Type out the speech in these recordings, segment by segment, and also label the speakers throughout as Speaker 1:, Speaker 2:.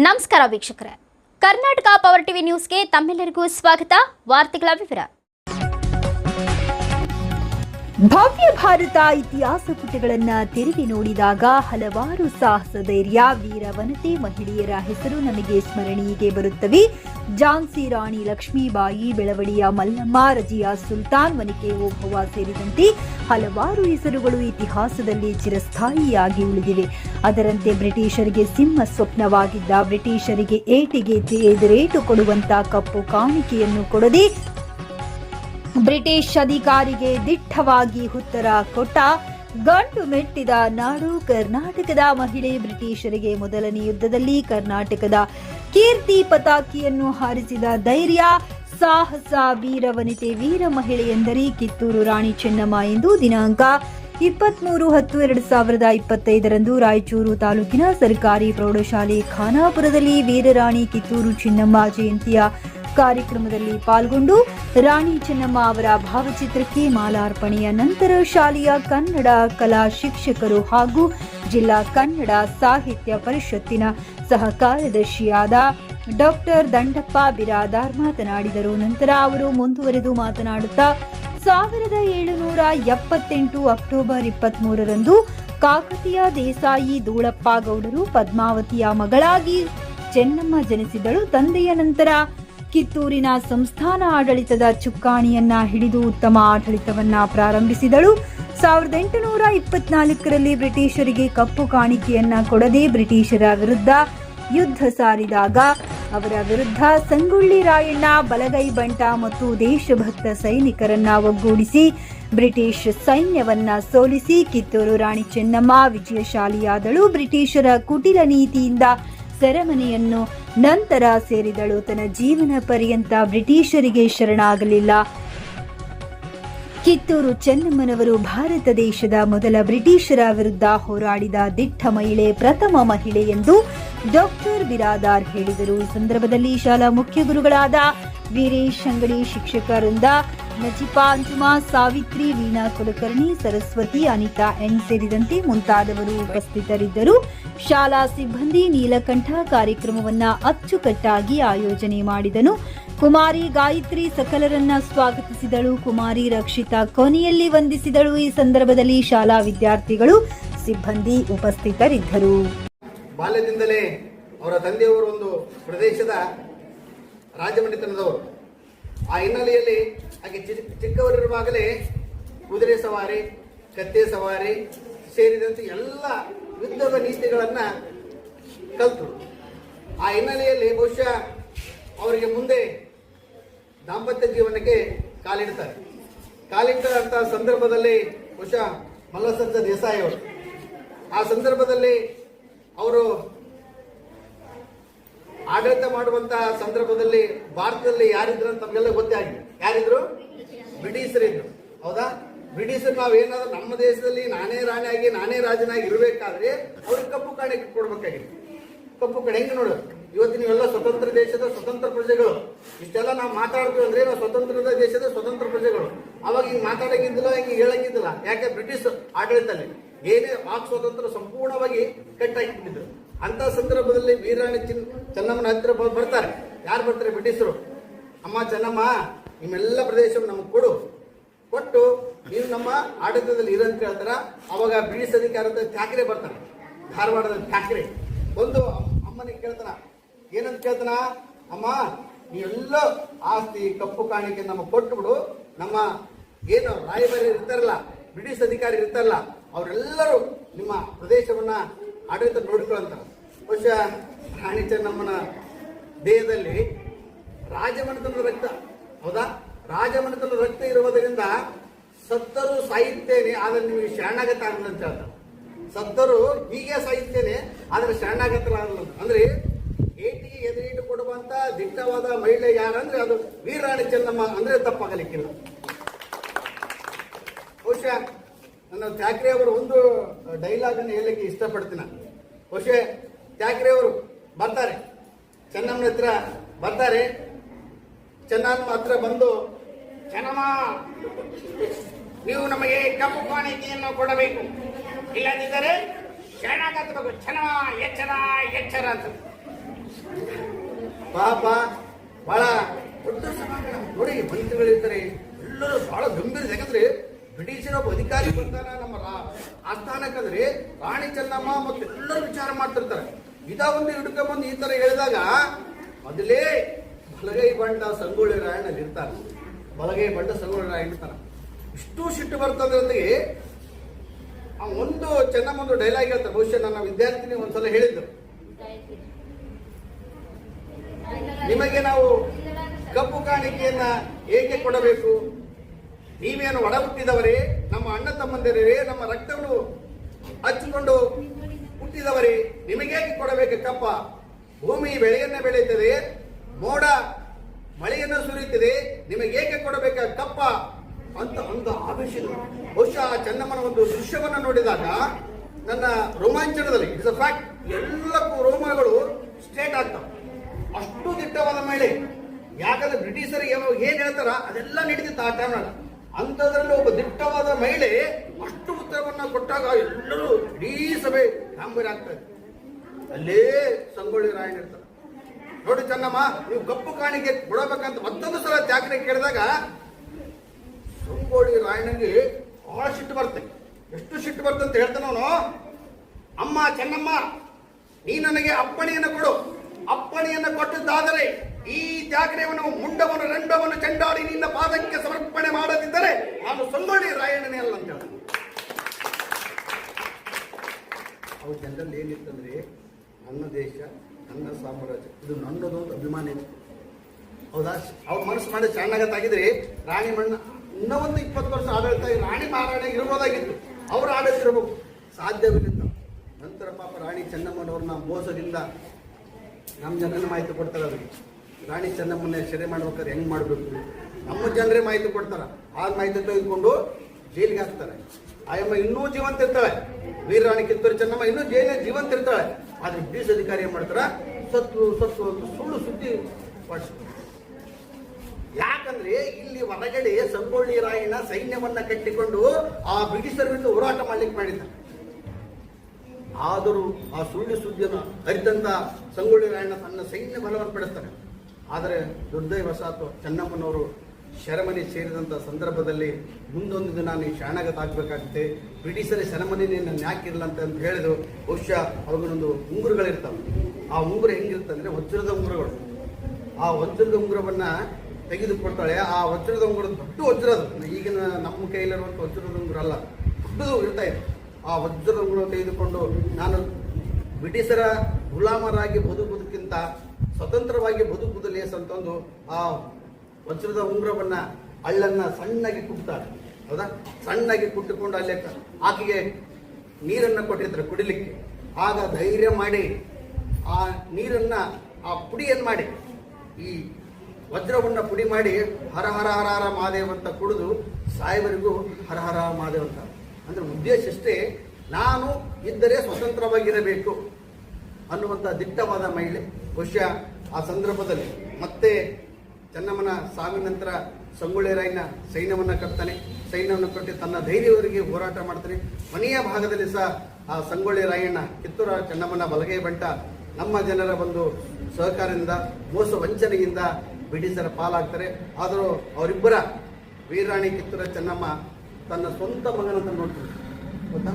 Speaker 1: ನಮಸ್ಕಾರ ವೀಕ್ಷಕರೇ. Karnataka power TV ನ್ಯೂಸ್ಗೆ ತಮ್ಮೆಲ್ಲರಿಗೂ ಸ್ವಾಗತ. ವಾರ್ತೆಗಳ ವಿವರ.
Speaker 2: ಭವ್ಯ ಭಾರತ ಇತಿಹಾಸ ಪುಟಗಳನ್ನ ತಿರುಗಿ ನೋಡಿದಾಗ ಹಲವಾರು ಸಾಹಸ ಧೈರ್ಯ ವೀರ ವನತೆ ಮಹಿಳೆಯರ ಹೆಸರು ನಮಗೆ ಸ್ಮರಣೀಯಗೆ ಬರುತ್ತವೆ. ಝಾನ್ಸಿ ರಾಣಿ ಲಕ್ಷ್ಮೀಬಾಯಿ ಬೆಳವಡಿಯ ಮಲ್ಲಮ್ಮ, ರಜಿಯಾ ಸುಲ್ತಾನ್ ಮನಿಕೆ ಓಭವ್ವ ಸೇರಿದಂತೆ ಹಲವಾರು ಹೆಸರುಗಳು ಇತಿಹಾಸದಲ್ಲಿ ಚಿರಸ್ಥಾಯಿಯಾಗಿ ಉಳಿದಿವೆ. ಅದರಂತೆ ಬ್ರಿಟಿಷರಿಗೆ ಸಿಂಹ ಸ್ವಪ್ನವಾಗಿದ್ದ ಬ್ರಿಟಿಷರಿಗೆ ಏಟಿಗೆ ಎದುರೇಟು ಕೊಡುವಂತ ಕಪ್ಪು ಕಾಣಿಕೆಯನ್ನು ಕೊಡದೆ ಬ್ರಿಟಿಷ್ ಅಧಿಕಾರಿಗೆ ದಿಟ್ಟವಾಗಿ ಉತ್ತರ ಕೊಟ್ಟ ಗಂಡು ಮೆಟ್ಟಿದ ನಾಡು ಕರ್ನಾಟಕದ ಮಹಿಳೆ ಬ್ರಿಟಿಷರಿಗೆ ಮೊದಲನೇ ಯುದ್ಧದಲ್ಲಿ ಕರ್ನಾಟಕದ ಕೀರ್ತಿ ಪತಾಕಿಯನ್ನು ಹಾರಿಸಿದ ಧೈರ್ಯ, ಸಾಹಸ, ವೀರವನಿತೆ, ವೀರ ಮಹಿಳೆ ಎಂದರೆ ಕಿತ್ತೂರು ರಾಣಿ ಚೆನ್ನಮ್ಮ ಎಂದು ದಿನಾಂಕ ಇಪ್ಪತ್ಮೂರು ಹತ್ತು ಎರಡು ಸಾವಿರದ ಇಪ್ಪತ್ತೈದರಂದು ರಾಯಚೂರು ತಾಲೂಕಿನ ಸರ್ಕಾರಿ ಪ್ರೌಢಶಾಲೆ ಖಾನಾಪುರದಲ್ಲಿ ವೀರರಾಣಿ ಕಿತ್ತೂರು ಚೆನ್ನಮ್ಮ ಜಯಂತಿಯ ಕಾರ್ಯಕ್ರಮದಲ್ಲಿ ಪಾಲ್ಗೊಂಡು ರಾಣಿ ಚೆನ್ನಮ್ಮ ಅವರ ಭಾವಚಿತ್ರಕ್ಕೆ ಮಾಲಾರ್ಪಣೆಯ ನಂತರ ಶಾಲೆಯ ಕನ್ನಡ ಕಲಾ ಶಿಕ್ಷಕರು ಹಾಗೂ ಜಿಲ್ಲಾ ಕನ್ನಡ ಸಾಹಿತ್ಯ ಪರಿಷತ್ತಿನ ಸಹ ಕಾರ್ಯದರ್ಶಿಯಾದ ಡಾಕ್ಟರ್ ದಂಡಪ್ಪ ಬಿರಾದಾರ್ ಮಾತನಾಡಿದರು. ನಂತರ ಅವರು ಮುಂದುವರೆದು ಮಾತನಾಡುತ್ತಾ ಸಾವಿರದ ಏಳುನೂರ ಎಪ್ಪತ್ತೆಂಟು ಅಕ್ಟೋಬರ್ ಇಪ್ಪತ್ತ್ ಮೂರರಂದು ಕಾಕತಿಯ ದೇಸಾಯಿ ದೂಳಪ್ಪ ಗೌಡರು ಪದ್ಮಾವತಿಯ ಮಗಳಾಗಿ ಚೆನ್ನಮ್ಮ ಜನಿಸಿದಳು. ತಂದೆಯ ನಂತರ ಕಿತ್ತೂರಿನ ಸಂಸ್ಥಾನ ಆಡಳಿತದ ಚುಕ್ಕಾಣಿಯನ್ನ ಹಿಡಿದು ಉತ್ತಮ ಆಡಳಿತವನ್ನ ಪ್ರಾರಂಭಿಸಿದಳು. ಸಾವಿರದ ಎಂಟುನೂರ ಇಪ್ಪತ್ನಾಲ್ಕರಲ್ಲಿ ಬ್ರಿಟಿಷರಿಗೆ ಕಪ್ಪು ಕಾಣಿಕೆಯನ್ನ ಕೊಡದೆ ಬ್ರಿಟಿಷರ ವಿರುದ್ಧ ಯುದ್ಧ ಸಾರಿದಾಗ ಅವರ ವಿರುದ್ಧ ಸಂಗೊಳ್ಳಿ ರಾಯಣ್ಣ, ಬಲಗೈ ಬಂಟ ಮತ್ತು ದೇಶಭಕ್ತ ಸೈನಿಕರನ್ನ ಒಗ್ಗೂಡಿಸಿ ಬ್ರಿಟಿಷ್ ಸೈನ್ಯವನ್ನ ಸೋಲಿಸಿ ಕಿತ್ತೂರು ರಾಣಿ ಚೆನ್ನಮ್ಮ ವಿಜಯಶಾಲಿಯಾದಳು. ಬ್ರಿಟಿಷರ ಕುಟಿಲ ನೀತಿಯಿಂದ ಸೆರೆಮನೆಯನ್ನು ನಂತರ ಸೇರಿದಳು. ತನ್ನ ಜೀವನ ಪರ್ಯಂತ ಬ್ರಿಟಿಷರಿಗೆ ಶರಣಾಗಲಿಲ್ಲ. ಕಿತ್ತೂರು ಚೆನ್ನಮ್ಮನವರು ಭಾರತ ದೇಶದ ಮೊದಲ ಬ್ರಿಟಿಷರ ವಿರುದ್ಧ ಹೋರಾಡಿದ ದಿಟ್ಟ ಮಹಿಳೆ ಪ್ರಥಮ ಮಹಿಳೆ ಎಂದು ಡಾಕ್ಟರ್ ಬಿರಾದಾರ್ ಹೇಳಿದರು. ಸಂದರ್ಭದಲ್ಲಿ ಶಾಲಾ ಮುಖ್ಯ ಗುರುಗಳಾದ ವೀರೇಶ್ ಅಂಗಡಿ ಶಿಕ್ಷಕರಿಂದ ನಜಿಪಾ ಅಂಜುಮಾ, ಸಾವಿತ್ರಿ, ವೀಣಾ ಕುಲಕರ್ಣಿ, ಸರಸ್ವತಿ, ಅನಿತಾ ಎನ್ ಸೇರಿದಂತೆ ಮುಂತಾದವರು ಉಪಸ್ಥಿತರಿದ್ದರು. ಶಾಲಾ ಸಿಬ್ಬಂದಿ ನೀಲಕಂಠ ಕಾರ್ಯಕ್ರಮವನ್ನ ಅಚ್ಚುಕಟ್ಟಾಗಿ ಆಯೋಜನೆ ಮಾಡಿದನು. ಕುಮಾರಿ ಗಾಯತ್ರಿ ಸಕಲರನ್ನ ಸ್ವಾಗತಿಸಿದಳು. ಕುಮಾರಿ ರಕ್ಷಿತಾ ಕೊನೆಯಲ್ಲಿ ವಂದಿಸಿದಳು. ಈ ಸಂದರ್ಭದಲ್ಲಿ ಶಾಲಾ ವಿದ್ಯಾರ್ಥಿಗಳು, ಸಿಬ್ಬಂದಿ ಉಪಸ್ಥಿತರಿದ್ದರು.
Speaker 3: ಬಾಲ್ಯದಿಂದಲೇ ಅವರ ತಂದೆಯವರು ಒಂದು ಪ್ರದೇಶದ ರಾಜಮನೆತನದವರು. ಆ ಹಿನ್ನೆಲೆಯಲ್ಲಿ ಹಾಗೆ ಚಿಕ್ಕವರಿರುವಾಗಲೇ ಕುದುರೆ ಸವಾರಿ, ಕತ್ತೆ ಸವಾರಿ ಸೇರಿದಂತೆ ಎಲ್ಲ ಯುದ್ಧದ ನೀತಿಗಳನ್ನು ಕಲ್ತರು. ಆ ಹಿನ್ನೆಲೆಯಲ್ಲಿ ಬಹುಶಃ ಅವರಿಗೆ ಮುಂದೆ ದಾಂಪತ್ಯ ಜೀವನಕ್ಕೆ ಕಾಲಿಡ್ತಾರೆ. ಅಂತ ಸಂದರ್ಭದಲ್ಲಿ ಬಹುಶಃ ಮಲ್ಲಸಂಜ ದೇಸಾಯಿ ಅವರು. ಆ ಸಂದರ್ಭದಲ್ಲಿ ಅವರು ಆಡಳಿತ ಮಾಡುವಂತಹ ಸಂದರ್ಭದಲ್ಲಿ ಭಾರತದಲ್ಲಿ ಯಾರಿದ್ರು ಅಂತ ನಮಗೆಲ್ಲ ಗೊತ್ತೇ ಆಗಿದೆ. ಯಾರಿದ್ರು? ಬ್ರಿಟಿಷರಿದ್ರು. ಹೌದಾ? ಬ್ರಿಟಿಷರು ನಾವು ಏನಾದ್ರು ನಮ್ಮ ದೇಶದಲ್ಲಿ ನಾನೇ ರಾಣಿಯಾಗಿ, ನಾನೇ ರಾಜನಾಗಿ ಇರಬೇಕಾದ್ರೆ ಅವ್ರಿಗೆ ಕಪ್ಪು ಕಾಣಿಕೆ ಕೊಡ್ಬೇಕಾಗಿತ್ತು ಕಪ್ಪು ಕಡೆ ಹೆಂಗೆ ನೋಡು ಇವತ್ತು ನೀವೆಲ್ಲ ಸ್ವತಂತ್ರ ದೇಶದ ಸ್ವತಂತ್ರ ಪ್ರಜೆಗಳು. ಇಷ್ಟೆಲ್ಲ ನಾವು ಮಾತಾಡ್ತೀವಿ ಅಂದ್ರೆ ನಾವು ಸ್ವತಂತ್ರದ ದೇಶದ ಸ್ವತಂತ್ರ ಪ್ರಜೆಗಳು. ಅವಾಗ ಹಿಂಗೆ ಮಾತಾಡಂಗಿದ್ದಿಲ್ಲ, ಹಿಂಗೆ ಹೇಳಂಗಿದ್ದಿಲ್ಲ. ಯಾಕೆ ಬ್ರಿಟಿಷ್ ಆಡಳಿತದಲ್ಲಿ ಏನೇ ವಾಕ್ ಸ್ವಾತಂತ್ರ್ಯ ಸಂಪೂರ್ಣವಾಗಿ ಕಟ್ಟಾಕಿಬಿಟ್ಟಿದ್ರು. ಅಂತ ಸಂದರ್ಭದಲ್ಲಿ ವೀರಾಣಿ ಚಿನ್ ಚೆನ್ನಮ್ಮನ ಹತ್ತಿರ ಬರ್ತಾರೆ. ಯಾರು ಬರ್ತಾರೆ ಬ್ರಿಟಿಷರು? ಅಮ್ಮ ಚೆನ್ನಮ್ಮ, ನಿಮ್ಮೆಲ್ಲ ಪ್ರದೇಶವನ್ನು ನಮಗೆ ಕೊಡು. ಕೊಟ್ಟು ನೀವು ನಮ್ಮ ಆಡಳಿತದಲ್ಲಿ ಇರಂತ ಹೇಳ್ತಾರ ಅವಾಗ ಬ್ರಿಟಿಷ್ ಅಧಿಕಾರದ ಠಾಕ್ರೆ ಬರ್ತಾರೆ. ಧಾರವಾಡದ ಠಾಕ್ರೆ ಒಂದು ಅಮ್ಮನಿಗೆ ಕೇಳ್ತಾನ ಏನಂತ ಕೇಳ್ತಾನ? ಅಮ್ಮ ನೀವೆಲ್ಲ ಆಸ್ತಿ ಕಪ್ಪು ಕಾಣಿಕೆ ನಮ್ಮ ಕೊಟ್ಟುಬಿಡು ನಮ್ಮ ಏನು ರಾಯಭಾರಿ ಇರ್ತಾರಲ್ಲ, ಬ್ರಿಟಿಷ್ ಅಧಿಕಾರಿ ಇರ್ತಾರಲ್ಲ, ಅವರೆಲ್ಲರೂ ನಿಮ್ಮ ಪ್ರದೇಶವನ್ನ ಆಡಳಿತ ನೋಡ್ಕೊಳ್ಳಂತಾರ ಬಹುಶಃ ರಾಣಿ ಚೆನ್ನಮ್ಮನ ದೇಹದಲ್ಲಿ ರಾಜಮನೆತನದ ರಕ್ತ. ಹೌದಾ? ರಾಜಮನೆತನದ ರಕ್ತ ಇರುವುದರಿಂದ ಸತ್ತರು ಸಾಯುತ್ತೇನೆ, ಆದರೆ ನಿಮಗೆ ಶರಣಾಗತ ಅಂತ ಹೇಳ್ತಾರೆ ಸತ್ತರು ಹೀಗೆ ಸಾಯುತ್ತೇನೆ, ಆದರೆ ಅಂತ. ಅಂದ್ರೆ ಏಟಿಗೆ ಎದುರಿಟ್ಟು ಕೊಡುವಂತ ದಿಟ್ಟವಾದ ಮಹಿಳೆ ಯಾರಂದ್ರೆ ಅದು ವೀರಾಣಿ ಚೆನ್ನಮ್ಮ ಅಂದ್ರೆ ತಪ್ಪಾಗಲಿಕ್ಕಿಲ್ಲ. ಬಹುಶಃ ನನ್ನ ಠಾಕ್ರೆ ಅವರು ಒಂದು ಡೈಲಾಗ್ ಅನ್ನು ಹೇಳಲಿಕ್ಕೆ ಇಷ್ಟಪಡ್ತೀನಿ. ಬಹುಶಃ ಠಾಕ್ರೆ ಅವರು ಬರ್ತಾರೆ. ಚೆನ್ನಮ್ಮನ ಹತ್ರ ಬರ್ತಾರೆ. ಚೆನ್ನಮ್ಮ ಹತ್ರ ಬಂದು, ಚೆನ್ನಮ್ಮ, ನೀವು ನಮಗೆ ಕಪ್ಪು ಕಾಣಿಕೆಯನ್ನು ಕೊಡಬೇಕು. ಇಲ್ಲದಿದ್ದರೆ ಶರಣಾಗತಬೇಕು ಚೆನ್ನಮ್ಮ, ಎಚ್ಚರ ಎಚ್ಚರ ಅಂತ. ಪಾಪ ಬಹಳ ದೊಡ್ಡ ನೋಡಿ ಮಂತ್ರಿಗಳಿರ್ತಾರೆ ಎಲ್ಲರೂ ಬಹಳ ಗಂಭೀರ. ಯಾಕಂದ್ರೆ ಬ್ರಿಟಿಷರ ಒಬ್ಬ ಅಧಿಕಾರಿ ಬರ್ತಾರ ನಮ್ಮ ಆಸ್ಥಾನಕ್ಕಂದ್ರೆ ರಾಣಿ ಚೆನ್ನಮ್ಮ ಮತ್ತು ಎಲ್ಲರೂ ವಿಚಾರ ಮಾಡ್ತಿರ್ತಾರೆ. ಇದ ಒಂದು ಹಿಡ್ಕೊಂಬಂದು ಈ ತರ ಹೇಳಿದಾಗ ಮೊದಲೇ ಬಲಗೈ ಬಂಡ ಸಂಗೊಳ್ಳಿ ರಾಯಣ್ಣಲ್ಲಿ ಇರ್ತಾರೆ. ಬಲಗೈ ಬಂಡ ಸಂಗೊಳ್ಳಿ ರಾಯಣ್ಣ ಇರ್ತಾನೆ. ಇಷ್ಟು ಸಿಟ್ಟು ಬರ್ತದ್ರೊಂದಿಗೆ ಒಂದು ಚೆನ್ನಮ್ಮಂದು ಡೈಲಾಗ್ ಹೇಳ್ತಾರೆ. ಬಹುಶಃ ನನ್ನ ವಿದ್ಯಾರ್ಥಿನಿ ಒಂದ್ಸಲ ಹೇಳಿದ್ದು. ನಿಮಗೆ ನಾವು ಕಪ್ಪು ಕಾಣಿಕೆಯನ್ನ ಏಕೆ ಕೊಡಬೇಕು? ನೀವೇನು ಒಡ ಹುಟ್ಟಿದವರೇ? ನಮ್ಮ ಅಣ್ಣ ತಮ್ಮಂದಿರೇ, ನಮ್ಮ ರಕ್ತವನ್ನು ಹಚ್ಚಿಕೊಂಡು ಹುಟ್ಟಿದವರೇ ನಿಮಗೇಕೆ ಕೊಡಬೇಕು ಕಪ್ಪ? ಭೂಮಿ ಬೆಳೆಯನ್ನ ಬೆಳೆಯುತ್ತದೆ, ಮೋಡ ಮಳೆಯನ್ನು ಸುರಿಯುತ್ತದೆ ನಿಮಗೇಕೆ ಕೊಡಬೇಕ ಕಪ್ಪ? ಅಂತ ಒಂದು ಆವೇಶ ಬಹುಶಃ ಚೆನ್ನಮ್ಮನ ಒಂದು ದೃಶ್ಯವನ್ನ ನೋಡಿದಾಗ, ನನ್ನ ರೋಮಾಂಚನದಲ್ಲಿ, ಇಟ್ಸ್ ಅ ಫ್ಯಾಕ್ಟ್ ಎಲ್ಲಕ್ಕೂ ರೋಮಗಳು ಸ್ಟೇಟ್ ಆಗ್ತಾವ ಅಷ್ಟು ದಿಟ್ಟವಾದ ಮಹಿಳೆ ಯಾಕಂದ್ರೆ ಬ್ರಿಟಿಷರು ಏನೋ ಹೇಳ್ತಾರ ಅದೆಲ್ಲ ನಡೀತಿತ್ತು ಆ ಟೈಮ್ನಾಗ ಅಂಥದ್ರಲ್ಲಿ ಒಬ್ಬ ದಿಟ್ಟವಾದ ಮಹಿಳೆ ಅಷ್ಟು ಉತ್ತರವನ್ನ ಕೊಟ್ಟಾಗ ಎಲ್ಲರೂ ಇಡೀ ಸಭೆ ಗಾಂಭೀರ್ಯ ಆಗ್ತದೆ ಅಲ್ಲೇ ಸಂಗೊಳ್ಳಿ ರಾಯಣ್ಣ ಇರ್ತಾರೆ. ನೋಡಿ ಚೆನ್ನಮ್ಮ, ನೀವು ಕಪ್ಪು ಕಾಣಿಗೆ ಕೊಡಬೇಕಂತ ಮತ್ತೊಂದು ಸಲ ತ್ಯಾಗನೆ ಕೇಳಿದಾಗ ಸಂಗೊಳ್ಳಿ ರಾಯಣ್ಣನಿಗೆ ಬಹಳ ಸಿಟ್ಟು ಬರುತ್ತೆ. ಎಷ್ಟು ಸಿಟ್ಟು ಬರುತ್ತೆ ಅಂತ ಹೇಳ್ತಾನವನು ಅಮ್ಮ ಚೆನ್ನಮ್ಮ, ನೀ ನನಗೆ ಅಪ್ಪಣೆಯನ್ನು ಕೊಡು. ಅಪ್ಪಣೆಯನ್ನು ಕೊಟ್ಟದ್ದಾದರೆ ಈ ಜಾಗ್ರವನ್ನು ಮುಂಡವನ್ನು ರಂಡವನ್ನು ಚಂಡಾಡಿ ನಿನ್ನ ಪಾದಕ್ಕೆ ಸಮರ್ಪಣೆ ಮಾಡದಿದ್ದರೆ ನಾನು ಸಂಗೊಳ್ಳಿ ರಾಯಣ್ಣನೇ ಅಲ್ಲ ಅಂತ ಅವ್ರ ಜನರಲ್ಲಿ ಏನಿತ್ತಂದ್ರೆ, ನನ್ನ ದೇಶ, ನನ್ನ ಸಾಮ್ರಾಜ್ಯ, ಇದು ನನ್ನದು ಅಂತ ಅಭಿಮಾನ ಇದೆ ಹೌದಾ? ಅವ್ರ ಮನಸ್ಸು ಮಾಡಿ ಚೆನ್ನಾಗತ್ತಾಗಿದ್ರೆ ರಾಣಿ ಮಣ್ಣ ಇನ್ನ ಒಂದು ಇಪ್ಪತ್ತು ವರ್ಷ ಆಡಳಿತ ರಾಣಿ ಮಹಾರಾಣಿ ಇರ್ಬೋದಾಗಿತ್ತು ಅವರು ಆಡಳಿತ ಇರಬೇಕು ಸಾಧ್ಯವಿಲ್ಲ. ನಂತರ ಪಾಪ ರಾಣಿ ಚೆನ್ನಮ್ಮನವ್ರನ್ನ ಮೋಸದಿಂದ ನಮ್ಮ ಜನನ ಮಾಹಿತಿ ಕೊಡ್ತಾರೆ ಅದಕ್ಕೆ ರಾಣಿ ಚೆನ್ನಮ್ಮನ ಸೆರೆ ಮಾಡ್ಬೇಕಾದ್ರೆ ಹೆಂಗ್ ಮಾಡಬೇಕು ನಮ್ಮ ಜನರೇ ಮಾಹಿತಿ ಕೊಡ್ತಾರ. ಆ ಮಾಹಿತಿ ತೆಗೆದುಕೊಂಡು ಜೈಲಿಗೆ ಹಾಕ್ತಾರೆ. ಆಯಮ್ಮ ಇನ್ನೂ ಜೀವಂತ ಇರ್ತಾಳೆ. ವೀರರಾಣಿ ಕಿತ್ತೂರು ಚೆನ್ನಮ್ಮ ಇನ್ನೂ ಜೈಲಿನ ಜೀವಂತ ಇರ್ತಾಳೆ. ಆದ್ರೆ ಬ್ರಿಟಿಷ್ ಅಧಿಕಾರಿ ಏನ್ ಮಾಡ್ತಾರ? ಸತ್ತು ಸತ್ತು ಅಂತ ಸುಳ್ಳು ಸುದ್ದಿ. ಯಾಕಂದ್ರೆ ಇಲ್ಲಿ ಹೊರಗಡೆ ಸಂಗೊಳ್ಳಿ ರಾಯಣ್ಣ ಸೈನ್ಯವನ್ನ ಕಟ್ಟಿಕೊಂಡು ಆ ಬ್ರಿಟಿಷರ ವಿರುದ್ಧ ಹೋರಾಟ ಮಾಡ್ಲಿಕ್ಕೆ ಮಾಡಿದ್ದಾರೆ. ಆದರೂ ಆ ಸುಳ್ಳು ಸುದ್ದಿಯನ್ನು ಅರಿತಂತ ಸಂಗೊಳ್ಳಿ ರಾಯಣ್ಣ ತನ್ನ ಸೈನ್ಯ ಬಲವನ್ನು ಪಡಿಸ್ತಾನೆ ಆದರೆ ದುರ್ದೈವಶಾತ್ ಚೆನ್ನಮ್ಮನವರು ಶರಮನೆ ಸೇರಿದಂಥ ಸಂದರ್ಭದಲ್ಲಿ ಮುಂದೊಂದು ದಿನ ನೀವು ಶರಣಾಗತ ಆಗ್ಬೇಕಾಗುತ್ತೆ ಬ್ರಿಟಿಷರ ಶರಮನೆ ನೀನು ಯಾಕಿರಲ್ಲ ಅಂತ ಹೇಳಿದ್ರು. ಬಹುಶಃ ಅವ್ರಿಗೊಂದು ಉಂಗುರುಗಳಿರ್ತವೆ. ಆ ಉಂಗುರ ಹೆಂಗಿರ್ತಂದ್ರೆ ವಜ್ರದ ಉಂಗುರಗಳು. ಆ ವಜ್ರದ ಉಂಗುರವನ್ನು ತೆಗೆದುಕೊಡ್ತಾಳೆ ಆ ವಜ್ರದ ಉಂಗುರ ದೊಡ್ಡ ವಜ್ರದ ಈಗಿನ ನಮ್ಮ ಕೈಯಲ್ಲಿರುವಂಥ ವಜ್ರದ ಉಂಗುರ ಅಲ್ಲ. ದೊಡ್ಡದು ಇರ್ತಾ ಇದೆ. ಆ ವಜ್ರದ ಉಂಗುರ ತೆಗೆದುಕೊಂಡು ನಾನು ಬ್ರಿಟಿಷರ ಗುಲಾಮರಾಗಿ ಬದುಕುವುದಕ್ಕಿಂತ ಸ್ವತಂತ್ರವಾಗಿ ಬದುಕುವುದಲ್ಲಿ ಅಂತಂದು ಆ ವಜ್ರದ ಉಂಗುರವನ್ನ ಹಳ್ಳನ್ನ ಸಣ್ಣಗೆ ಕುಟ್ತಾರೆ. ಹೌದಾ? ಸಣ್ಣಗೆ ಕುಟ್ಟುಕೊಂಡು ಅಲ್ಲೇ ಆಕೆಗೆ ನೀರನ್ನ ಕೊಟ್ಟಿರ್ತಾರೆ ಕುಡಿಲಿಕ್ಕೆ. ಆಗ ಧೈರ್ಯ ಮಾಡಿ ಆ ನೀರನ್ನ, ಆ ಪುಡಿಯನ್ನು ಮಾಡಿ? ಈ ವಜ್ರವನ್ನ ಪುಡಿ ಮಾಡಿ ಹರ ಹರ ಹರ ಹರ ಮಹಾದೇವ್ ಅಂತ ಕುಡಿದು ಸಾಹೇಬರಿಗೂ ಹರ ಹರ ಮಹಾದೇವ್ ಅಂತ. ಅಂದ್ರೆ ಉದ್ದೇಶ ಅಷ್ಟೇ ನಾನು ಇದ್ದರೆ ಸ್ವತಂತ್ರವಾಗಿರಬೇಕು ಅನ್ನುವಂಥ ದಿಟ್ಟವಾದ ಮಹಿಳೆ ಬಹುಶಃ ಆ ಸಂದರ್ಭದಲ್ಲಿ ಮತ್ತೆ ಚೆನ್ನಮ್ಮನ ಸಾವಿನ ನಂತರ ಸಂಗೊಳ್ಳಿ ರಾಯನ ಸೈನ್ಯವನ್ನು ಕಟ್ತಾನೆ. ಸೈನ್ಯವನ್ನು ಕಟ್ಟಿ ತನ್ನ ಧೈರ್ಯವರಿಗೆ ಹೋರಾಟ ಮಾಡ್ತಾನೆ. ಮನೆಯ ಭಾಗದಲ್ಲಿ ಸಹ ಆ ಸಂಗೊಳ್ಳಿ ರಾಯಣ್ಣ ಕಿತ್ತೂರ ಚೆನ್ನಮ್ಮನ ಬಲಗೈ ಬಂಟ ನಮ್ಮ ಜನರ ಒಂದು ಸಹಕಾರದಿಂದ, ಮೋಸ ವಂಚನೆಯಿಂದ ಬ್ರಿಟಿಷರ ಪಾಲಾಗ್ತಾರೆ. ಆದರೂ ಅವರಿಬ್ಬರ ವೀರಾಣಿ ಕಿತ್ತೂರ ಚೆನ್ನಮ್ಮ ತನ್ನ ಸ್ವಂತ ಮಗನಂತ ನೋಡ್ತಾರೆ ಗೊತ್ತಾ?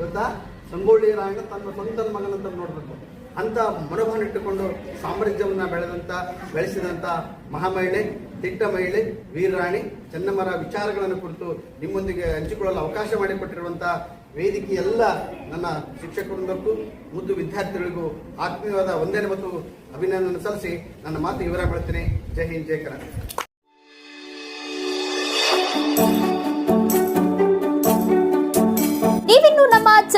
Speaker 3: ಗೊತ್ತಾ? ಸಂಗೊಳ್ಳಿ ರಾಯಣ್ಣ ತನ್ನ ಸ್ವಂತ ಮಗನಂತ ನೋಡ್ಬೇಕು. ಅಂತ ಮನೋಭಾವನೆ ಇಟ್ಟುಕೊಂಡು ಸಾಮ್ರಾಜ್ಯವನ್ನ ಬೆಳೆದಂತ, ಬೆಳೆಸಿದಂತ ಮಹಾಮಹಿಳೆ, ದಿಟ್ಟ ಮಹಿಳೆ, ವೀರರಾಣಿ, ಚೆನ್ನಮ್ಮರ ವಿಚಾರಗಳನ್ನು ಕುರಿತು ನಿಮ್ಮೊಂದಿಗೆ ಹಂಚಿಕೊಳ್ಳಲು ಅವಕಾಶ ಮಾಡಿಕೊಟ್ಟಿರುವಂತ ವೇದಿಕೆ ಎಲ್ಲ ನನ್ನ ಶಿಕ್ಷಕವೃಂದಕ್ಕೂ ಮುದ್ದು ವಿದ್ಯಾರ್ಥಿಗಳಿಗೂ ಆತ್ಮೀಯವಾದ ಒಂದೇ ಮತ್ತು ಅಭಿನಂದನೆ ಸಲ್ಲಿಸಿ ನನ್ನ ಮಾತು ವಿವರ ಮಾಡ್ತೇನೆ ಜೈ ಹಿಂದ್, ಜೈ ಕರ್ನಾಟಕ.